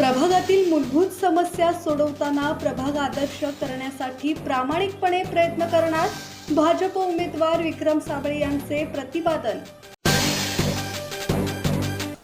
प्रभागातील मूलभूत समस्या सोडवताना प्रभाग आदर्श करण्यासाठी प्रामाणिकपणे प्रयत्न करणार भाजप उमेदवार विक्रम साबळे यांचे प्रतिपादन.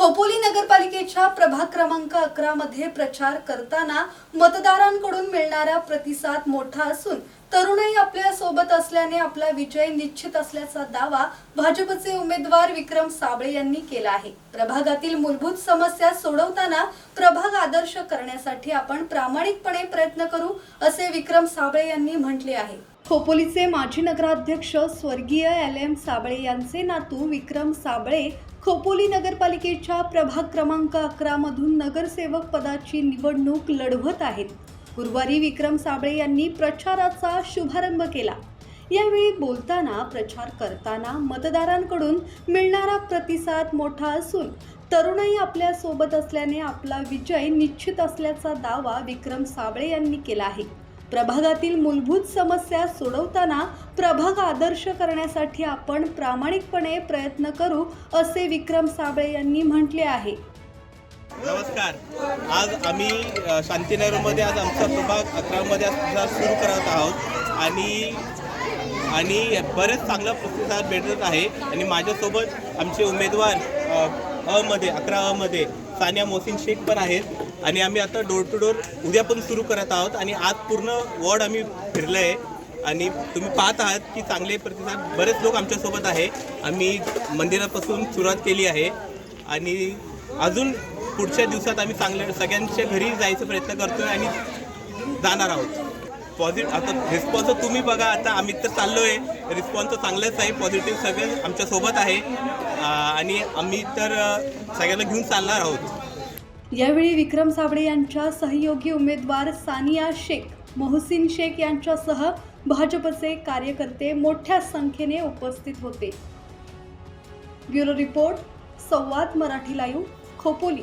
खोपोली नगरपालिकेच्या प्रभाग क्रमांक अकरा मध्ये प्रचार करताना मतदारांकडून मिळणारा प्रतिसाद मोठा असून तरुणही आपल्यासोबत असल्याने आपला विजय निश्चित असल्याचा दावा भाजपचे उमेदवार विक्रम साबळे यांनी केला आहे. प्रभागातील मूलभूत समस्या सोडवताना प्रभाग आदर्श करण्यासाठी आपण प्रामाणिकपणे प्रयत्न करू असे विक्रम साबळे यांनी म्हटले आहे. खोपोलीचे माजी नगराध्यक्ष स्वर्गीय एल एम साबळे यांचे नातू विक्रम साबळे खोपोली नगरपालिकेच्या प्रभाग क्रमांक अकरामधून नगरसेवक पदाची निवडणूक लढवत आहेत. गुरुवारी विक्रम साबळे यांनी प्रचाराचा शुभारंभ केला. यावेळी बोलताना प्रचार करताना मतदारांकडून मिळणारा प्रतिसाद मोठा असून तरुणही आपल्यासोबत असल्याने आपला विजय निश्चित असल्याचा दावा विक्रम साबळे यांनी केला आहे. प्रभागातील मूलभूत समस्या सोडवताना प्रभाग आदर्श करण्यासाठी आपण प्रामाणिकपणे प्रयत्न करू असे विक्रम साबळे यांनी म्हटले आहे. नमस्कार. आज आम्ही शांतीनगरमध्ये आज आमचा प्रभाग अकरामध्ये आज सुरू करत आहोत आणि आणि बरेच चांगला प्रतिसाद भेटत आहे. आणि माझ्यासोबत आमचे उमेदवार अ, अमध्ये अकरा अमध्ये सानिया मोहसिन शेख पण आहेत. आणि आम्ही आता डोर टू डोर उद्या पण सुरू करत आहोत. आणि आज पूर्ण वॉर्ड आम्ही फिरलं आहे आणि तुम्ही पाहत आहात की चांगले प्रतिसाद बरेच लोक आमच्यासोबत आहे. आम्ही मंदिरापासून सुरुवात केली आहे. आणि अजून पुढच्या दिवसात आम्ही चांगल्या सगळ्यांच्या घरी जायचा प्रयत्न करतो आहे आणि जाणार आहोत. पॉझिटिव्ह आता रिस्पॉन्स तुम्ही बघा आता आम्ही तर चाललो आहे रिस्पॉन्स तर चांगलाच आहे पॉझिटिव्ह सगळे आमच्यासोबत आहे. आणि आम्ही तर सगळ्यांना घेऊन चालणार आहोत. यावेळी विक्रम साबळे यांच्या सहयोगी उमेदवार सानिया शेख मोहसिन शेख यांच्यासह भाजपचे कार्यकर्ते मोठ्या संख्येने उपस्थित होते. Bureau report Samvad Marathi live Khopoli.